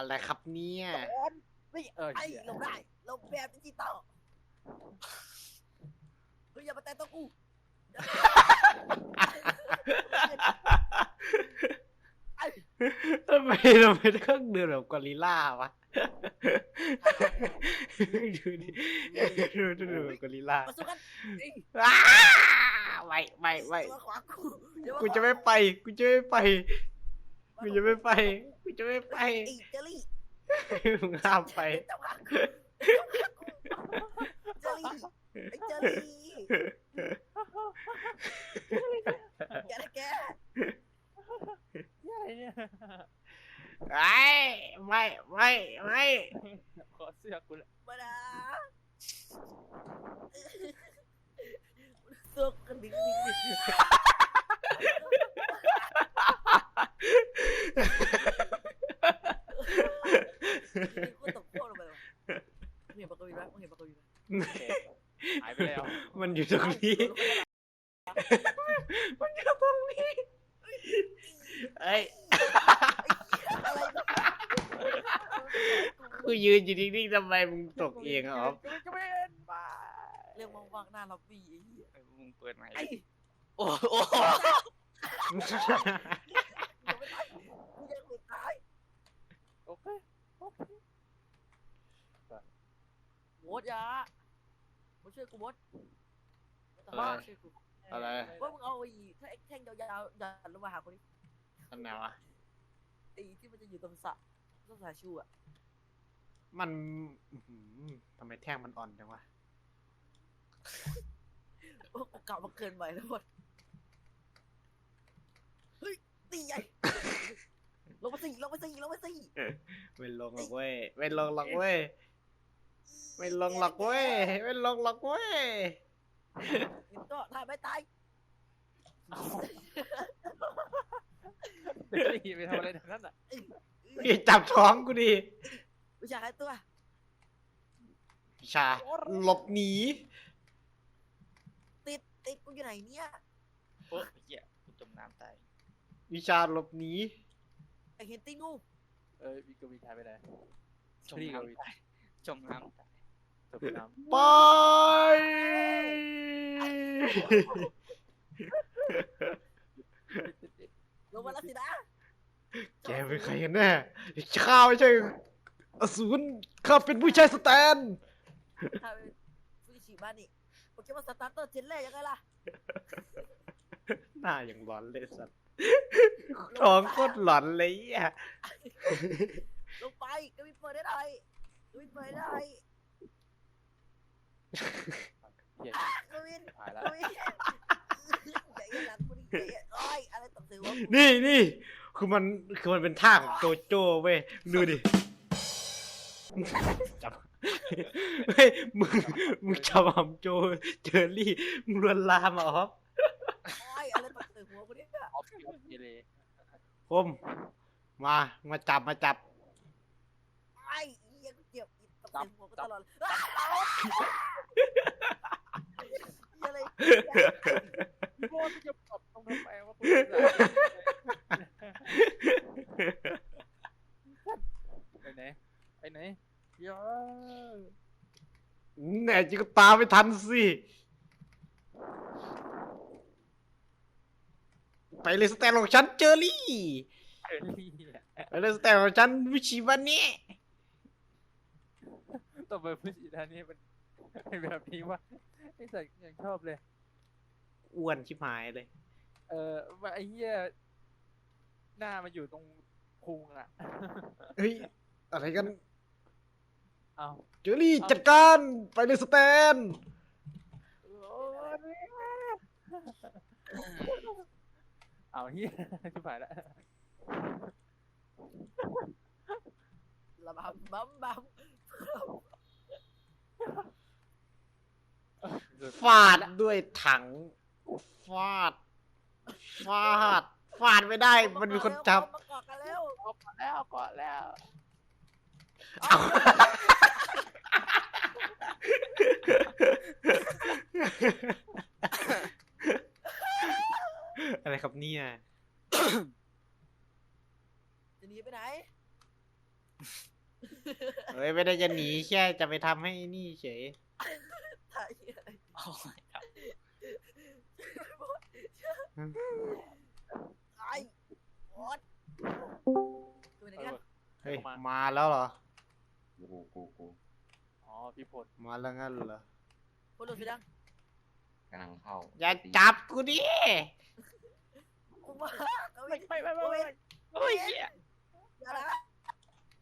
อะไรครับเนี่ยโอนนี่เออไอ้เหี้ยลงได้ลงแบบดิจิตอลเฮ้ยอย่ามาแตะต้องกูไอ้ทำไมทำไมต้องเดินแบบกอริลล่าวะดูดิดูดูดูแบบกอริลล่ามาสู้กันไอ้อ้าไม่ไม่ไม่อย่ามาขวางกูอย่ากูจะไม่ไป กูจะไม่ไป กูจะไม่ไป กูจะไม่ไปไอ้เจลลี่ มึงห้ามไปเจ้าขวางกูเจลลี่ไอ้เจลลี่แกนะแกเหี้ยอะไรเนี่ยไอ้ไม่ไม่ไม่ขอเสื้อกูลยมาดาตัวกันดิ้งดิ้งดิ้งกูตกโคตรลงไปเลยมึงเห็นปากกาวินไหมมึงเห็นปากกาวินไหม หายไป แล้วมันอยู่ตรงนี้ มันอยู่ตรงนี้ เอ้ยอะไรกูยืนอยู่นิ่งๆทำไมมึงตกเองอะอ๊อฟก็ไม่เห็นบ้าเรื่องว่างๆหน้าล็อบบี้ไอ้เหี้ยมึงเปิดไหมไอ้โอ้โหกูไม่ตายกูยังไม่ตายโอเคโอเคโวดยา มาช่วยกูโวดช่วยกูอะไรว่ามึงเอาไอ้ถ้าไอ้แท่งยาวๆยันลงมาหาคนนี้อันไหนวะไอ้ที่มันจะอยู่ตรงสระต้นสาชูอะมันอื้อหือทำไมแท่งมันอ่อนจังวะโอ้กูเก่ามาเกินไปแล้วหมดเฮ้ยตีใหญ่ลงมาสิลงมาสิลงมาสิไม่ลงหรอกเว้ยไม่ลงหรอกเว้ย ไม่ลงหรอกเว้ย ไม่ลงหรอกเว้ยยิงก็ถ่ายไม่ตายเดี๋ยวนี่ไปทำอะไรทางนั้นอะอย่าจับท้องกูดิวิชาหายตัวพิชา หลบหนี ติดติดกูอยู่ไหนเนี่ยโอ้ยเหี้ยกูจมน้ำตายวิชาหลบหนีไอเห็นตีงูเอ้ยวิกวิชายไปไหนจมน้ำตายจมน้ำตาย จมน้ำไป ลงมาแล้วสินะแกเป็นใครกันแน่ข้าไม่ใช่อสูรข้าเป็นผู้ชายสแตน ถ้าเป็นฟูจิบ้านนี่โปเกมอนสตาร์เตอร์เจนแรกยังไงล่ะหน้าอย่างหลอนเลยสัตว์ท้องโคตรหลอนเลยอะ ลงไปก็มีเปิดได้ไหนก็มีเปิดได้ เหี้ยก็มีหายแล้วก็มีใหญ่หลังกูนี่ใหญ่โอ้ยอะไรตกใส่หัวกูนี่นี่คือมันคือมันเป็นท่าของโจโจ้เว้ยดูดิจับเฮ้ยมึงมึงจับหอมโจเจอรี่มึงลวนลามเหรอโอ้ยอะไรตกใส่หัวกูเนี่ยออฟฟิศเยเลคมมามาจับมาจับไอ้เหี้ยกูเจ็บตกใส่หัวกูตลอดเลย อะไรโคตรจะปรับตรงทำไมวะกูไปไหนไปไหนเหี้ยแน่จิก็ตาไม่ทันสิไปเลยสแตนของฉันเจอรี่ไปเลยสแตนของฉันวิชิวันนี้ต่อไปผู้ชายนี่มันเป็น แบบนี้ว่าไอ้สัตว์ยังชอบเลย อ้วนชิบหายเลย เออว่าไอ้เหี้ยหน้ามันอยู่ตรงพุงอะเฮ้ยอะไรกันเอาเจอรี่จัดการไปเลยสแตนโอ้ยเอาเหี้ยชิบหายแล้วละบัมบัมบัม ฟาดด้วยถัง ฟาด ฟาด ฟาดไม่ได้ มันมีคนจับ มาเกาะกันแล้วเอาก่อนแล้วเอาก่อนแล้วอะไรครับเนี่ยจะหนีไปไหนเฮ้ยไม่ได้จะหนีแค่จะไปทำให้นี่เฉยตายอะไร โอ้ยครับตายบอสดูไหนกันเฮ้ยมาแล้วเหรอ กูกูกูอ๋อพี่พลมาแล้วงั้นเหรอคนโดนสีดังกำลังเข้า อย่าจับกูดิกูมาไม่ไม่ไม่ไม่ไม่โอ้ยอย่าละ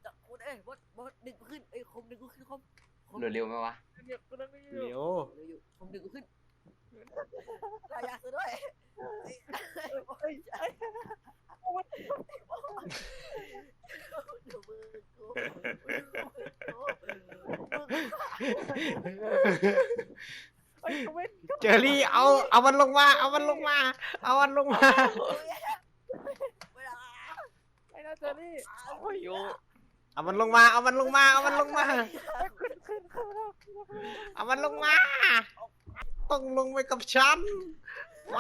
จับกูเอ้ยบอสบอสดึงขึ้นเอ้ยคมดึงกูขึ้นคมคมเร็วไหมวะ เดี๋ยวก็นั่งอยู่เดี๋ยวเร็วอยู่คมดึงกูขึ้นตายยากซะด้วยเอ้ยเอ้ยบอสเอ้ยดูมือกูมือกูเฮ้ยเว้นเจอรี่เอาเอามันลงมา เอามันลงมา เอามันลงมา ไม่ได้ไอ้น่าเจอรี่ โอ้ยโย เอามันลงมา เอามันลงมา เอามันลงมาขึ้นขึ้นขึ้นแล้วเอามันลงมา ต้องลงไปกับฉันไป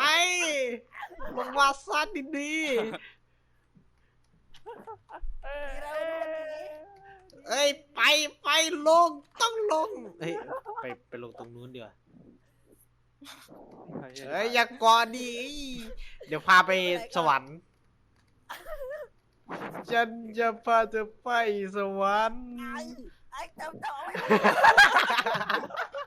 ลงมาซะดีเอ้ยๆเอ้ยไปไปลงต้องลงเฮ้ยไปไปลงตรงนู้นดีกว่าเอ้ยอย่ากอดดิเดี๋ยวพาไปสวรรค์ ฉันจะพาเธอไปสวรรค์ ไอ้ไอ้จำต่อไ